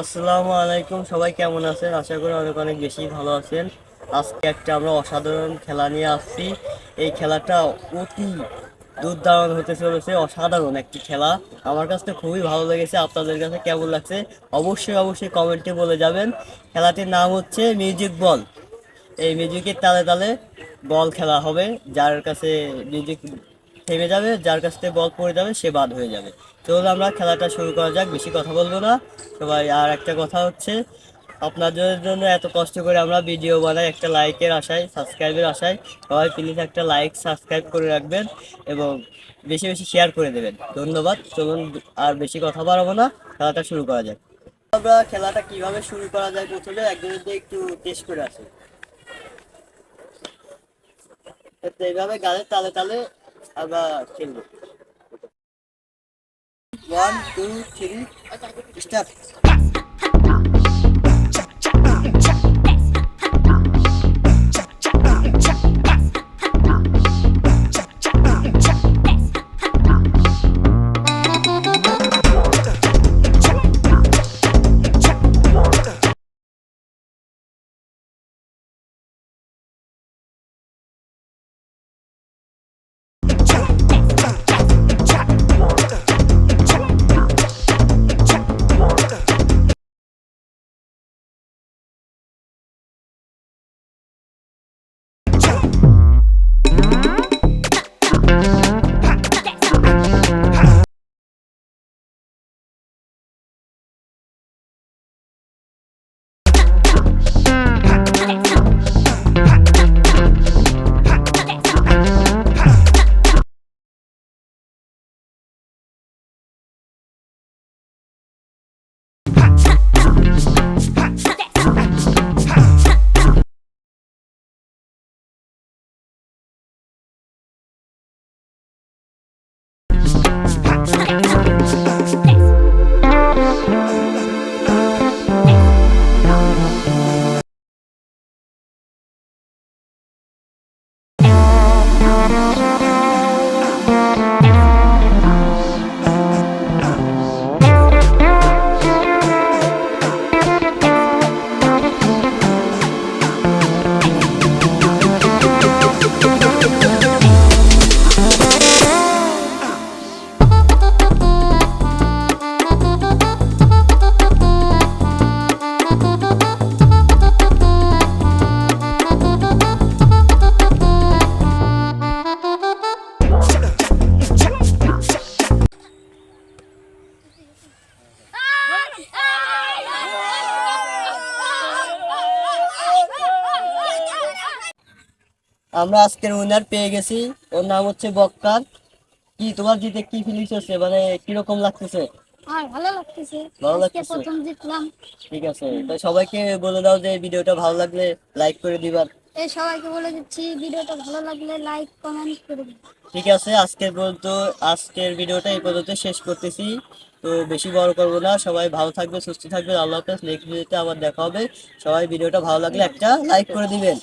আসসালামু আলাইকুম, সবাই কেমন আছেন? আশা করি অনেক অনেক বেশি ভালো আছেন। আজকে একটা আমরা অসাধারণ খেলা নিয়ে আসছি। এই খেলাটা অতি দুর্দান্ত হতে চলেছে, অসাধারণ একটি খেলা। আমার কাছে খুবই ভালো লেগেছে, আপনাদের কাছে কেমন লাগছে অবশ্যই অবশ্যই কমেন্টে বলে যাবেন। খেলাটির নাম হচ্ছে মিউজিক বল। এই মিউজিকের তালে তালে বল খেলা হবে, যার কাছে মিউজিক থেমে যাবে, যার কাছ থেকে বল পড়ে যাবে, সে বাদ হয়ে যাবে। চলুন আমরা খেলাটা শুরু করা যাক, বেশি কথা বলব না। সবাই, আর একটা কথা হচ্ছে, আপনাদের জন্য এত কষ্ট করে আমরা ভিডিও বানাই, একটা লাইকের আশায়, সাবস্ক্রাইবের আশায়। সবাই প্লিজ একটা লাইক সাবস্ক্রাইব করে রাখবেন এবং বেশি বেশি শেয়ার করে দেবেন। ধন্যবাদ। চলুন, আর বেশি কথা বাড়াবো না, খেলাটা শুরু করা যাক। আমরা খেলাটা কীভাবে শুরু করা যায় প্রথমে একজনের দিয়ে একটু টেস্ট করে আসি। এইভাবে গানের তালে তালে খেলব ওয়ান টু থ্রি স্টার্ট আমরা আজকের উইনার পেয়ে গেছি। ওর নাম হচ্ছে বক্কার। কি তোমার জিতে কি ফিলিংস হচ্ছে মানে কীরকম লাগতেছে? ভালো লাগতেছে। ভালো লাগতেছে? প্রথম জিতলাম। ঠিক আছে তো সবাইকে বলে দাও যে ভিডিওটা ভালো লাগলে লাইক করে দিবার এই সবাইকে বলে দিচ্ছি ভিডিওটা ভালো লাগলে লাইক কমেন্ট করে ঠিক আছে আজকের পর্যন্ত আজকের ভিডিওটা এই পর্যন্ত শেষ করতেছি। তো বেশি বড় করব না। সবাই ভালো থাকবে সুস্থ থাকবে আল্লাহ হাফেজ। নেক্সট ভিডিওতে আবার দেখা হবে। সবাই ভিডিওটা ভালো লাগলে একটা লাইক করে দিবেন.